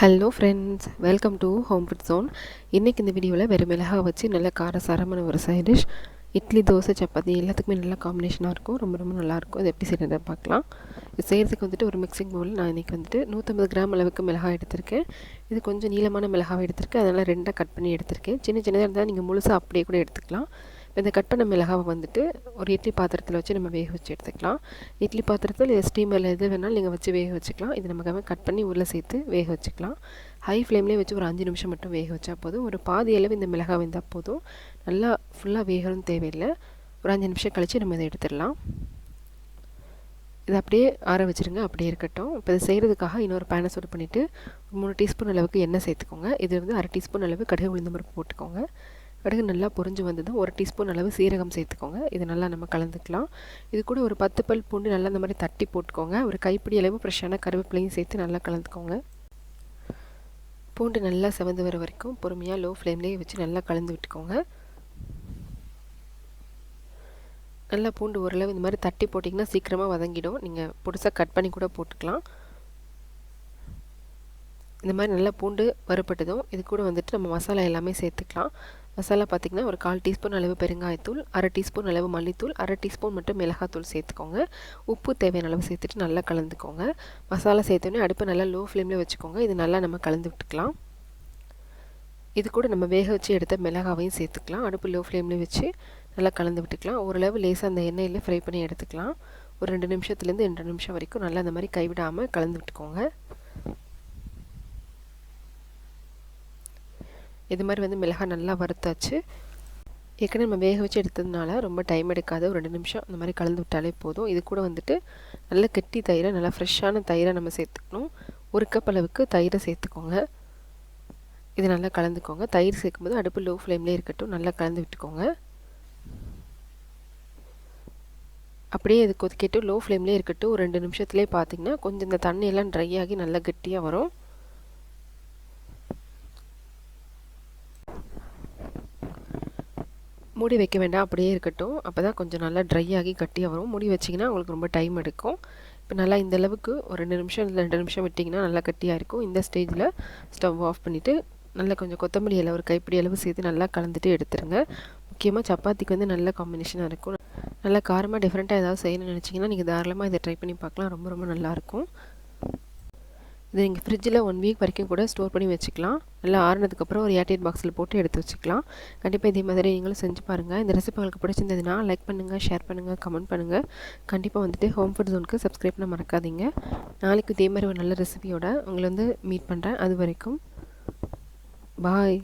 Hello friends welcome to home food zone இன்றைக்கி இந்த வீடியோவில் வெறும் மிளகாய் வச்சு நல்ல காரசாரமான ஒரு சைட் டிஷ் இட்லி தோசை சப்பாத்தி எல்லாத்துக்குமே நல்ல காம்பினேஷனாக இருக்கும். ரொம்ப ரொம்ப நல்லாயிருக்கும் அது எப்படி செய்யறதை பார்க்கலாம். இது செய்கிறதுக்கு வந்துட்டு ஒரு மிக்சிங் பவுல் நான் இன்றைக்கி வந்துட்டு நூற்றம்பது கிராம் அளவுக்கு மிளகாய் எடுத்திருக்கேன். இது கொஞ்சம் நீளமான மிளகாய் எடுத்திருக்கேன். அதனால் ரெண்டாக கட் பண்ணி எடுத்திருக்கேன். சின்ன சின்னதாக இருந்தால் நீங்கள் முழுசாக அப்படியே கூட எடுத்துக்கலாம். இந்த கட் பண்ண மிளகாவை வந்துட்டு ஒரு இட்லி பாத்திரத்தில் வச்சு நம்ம வேக வச்சு எடுத்துக்கலாம். இட்லி பாத்திரத்தில் இது ஸ்டீமரில் எது வேணாலும் நீங்கள் வச்சு வேக வச்சுக்கலாம். இது நமக்காக கட் பண்ணி உள்ளே சேர்த்து வேக வச்சுக்கலாம். ஹை ஃப்ளேம்லேயே வச்சு ஒரு அஞ்சு நிமிஷம் மட்டும் வேக வச்சா போதும். ஒரு பாதி அளவு இந்த மிளகாய் வெந்தால் போதும். நல்லா ஃபுல்லாக வேகணும் தேவையில்லை. ஒரு அஞ்சு நிமிஷம் கழித்து நம்ம இதை எடுத்துடலாம். இதை அப்படியே ஆற வச்சுருங்க. அப்படியே இருக்கட்டும். இப்போ இதை செய்கிறதுக்காக இன்னொரு பேனை சூடு பண்ணிவிட்டு மூணு டீஸ்பூன் அளவுக்கு எண்ணெய் சேர்த்துக்கோங்க. இது வந்து அரை டீஸ்பூன் அளவு கடுகு உளுந்தம்பருப்பு போட்டுக்கோங்க. கடுகு நல்லா பொரிஞ்சு வந்ததும் ஒரு டீஸ்பூன் அளவு சீரகம் சேர்த்துக்கோங்க. இது நல்லா நம்ம கலந்துக்கலாம். இது கூட ஒரு பத்து பல் பூண்டு நல்லா இந்த மாதிரி தட்டி போட்டுக்கோங்க. ஒரு கைப்பிடி அளவு ஃப்ரெஷ்ஷான கருவேப்பிலையும் சேர்த்து நல்லா கலந்துக்கோங்க. பூண்டு நல்லா செவந்து வர வரைக்கும் பொறுமையாக லோ ஃப்ளேம்லேயே வச்சு நல்லா கலந்து விட்டுக்கோங்க. நல்லா பூண்டு ஓரளவு இந்த மாதிரி தட்டி போட்டிங்கன்னா சீக்கிரமாக வதங்கிடும். நீங்கள் புதுசாக கட் பண்ணி கூட போட்டுக்கலாம். இந்த மாதிரி நல்லா பூண்டு வறுப்பட்டதும் இது கூட வந்துட்டு நம்ம மசாலா எல்லாமே சேர்த்துக்கலாம். மசாலா பார்த்திங்கன்னா ஒரு கால் டீஸ்பூன் அளவு பெருங்காயத்தூள் அரை டீஸ்பூன் அளவு மல்லித்தூள் அரை டீஸ்பூன் மட்டும் மிளகாத்தூள் சேர்த்துக்கோங்க. உப்பு தேவையான அளவு சேர்த்துட்டு நல்லா கலந்துக்கோங்க. மசாலா சேர்த்தோன்னே அடுப்பை நல்லா லோ ஃப்ளேமில் வச்சுக்கோங்க. இது நல்லா நம்ம கலந்து விட்டுக்கலாம். இது கூட நம்ம வேக வச்சு எடுத்த மிளகாவையும் சேர்த்துக்கலாம். அடுப்பு லோ ஃப்ளேமில் வச்சு நல்லா கலந்து விட்டுக்கலாம். ஓரளவு லேசாக அந்த எண்ணெயில் ஃப்ரை பண்ணி எடுத்துக்கலாம். ஒரு ரெண்டு நிமிஷத்துலேருந்து ரெண்டு நிமிஷம் வரைக்கும் நல்லா அந்த மாதிரி கைவிடாமல் கலந்து விட்டுக்கோங்க. இது மாதிரி வந்து மிளகாய் நல்லா வறுத்தாச்சு. ஏற்கனவே நம்ம வேக வச்சு எடுத்ததுனால ரொம்ப டைம் எடுக்காது. ஒரு ரெண்டு நிமிஷம் அந்த மாதிரி கலந்து விட்டாலே போதும். இது கூட வந்துட்டு நல்ல கெட்டி தயிரை நல்லா ஃப்ரெஷ்ஷான தயிரை நம்ம சேர்த்துக்கணும். ஒரு கப் அளவுக்கு தயிரை சேர்த்துக்கோங்க. இது நல்லா கலந்துக்கோங்க. தயிர் சேர்க்கும்போது அடுப்பு லோ ஃப்ளேம்லேயே இருக்கட்டும். நல்லா கலந்து விட்டுக்கோங்க. அப்படியே இது கொதிக்கிட்டு லோ ஃப்ளேம்லேயே இருக்கட்டும். ஒரு ரெண்டு நிமிஷத்துலேயே பார்த்தீங்கன்னா கொஞ்சம் இந்த தண்ணியெல்லாம் ட்ரை ஆகி நல்லா கெட்டியாக வரும். மூடி வைக்க வேண்டாம் அப்படியே இருக்கட்டும். அப்போ தான் கொஞ்சம் நல்லா ட்ரை ஆகி கட்டியாக வரும். மூடி வச்சிங்கன்னா உங்களுக்கு ரொம்ப டைம் எடுக்கும். இப்போ நல்லா இந்த அளவுக்கு ஒரு ரெண்டு நிமிஷம் இல்லை ரெண்டு நிமிஷம் விட்டிங்கன்னா நல்லா கட்டியாக இருக்கும். இந்த ஸ்டேஜில் ஸ்டவ் ஆஃப் பண்ணிவிட்டு நல்லா கொஞ்சம் கொத்தமல்லி இலை ஒரு கைப்பிடி அளவு சேர்த்து நல்லா கலந்துட்டு எடுத்துருங்க. முக்கியமாக சப்பாத்திக்கு வந்து நல்ல காம்பினேஷனாக இருக்கும். நல்லா காரமாக டிஃப்ரெண்ட்டாக ஏதாவது செய்யணும்னு நினச்சிங்கன்னா நீங்கள் தாராளமாக இதை ட்ரை பண்ணி பார்க்கலாம். ரொம்ப ரொம்ப நல்லாயிருக்கும் இது நீங்கள் ஃப்ரிட்ஜில் ஒன் வீக் வரைக்கும் கூட ஸ்டோர் பண்ணி வச்சுக்கலாம். நல்லா ஆறுனதுக்கப்புறம் ஒரு ஏர்டைட் பாக்ஸில் போட்டு எடுத்து வச்சுக்கலாம். கண்டிப்பாக இதே மாதிரி நீங்களும் செஞ்சு பாருங்கள் இந்த ரெசிபி உங்களுக்கு பிடிச்சிருந்ததுன்னா லைக் பண்ணுங்கள் ஷேர் பண்ணுங்கள் கமெண்ட் பண்ணுங்கள் கண்டிப்பாக வந்துட்டு ஹோம் ஃபுட் ஜோனுக்கு சப்ஸ்கிரைப் பண்ண மறக்காதீங்க. நாளைக்கு இதே மாதிரி ஒரு நல்ல ரெசிபியோட உங்களை வந்து மீட் பண்ணுறேன் அது வரைக்கும் பாய்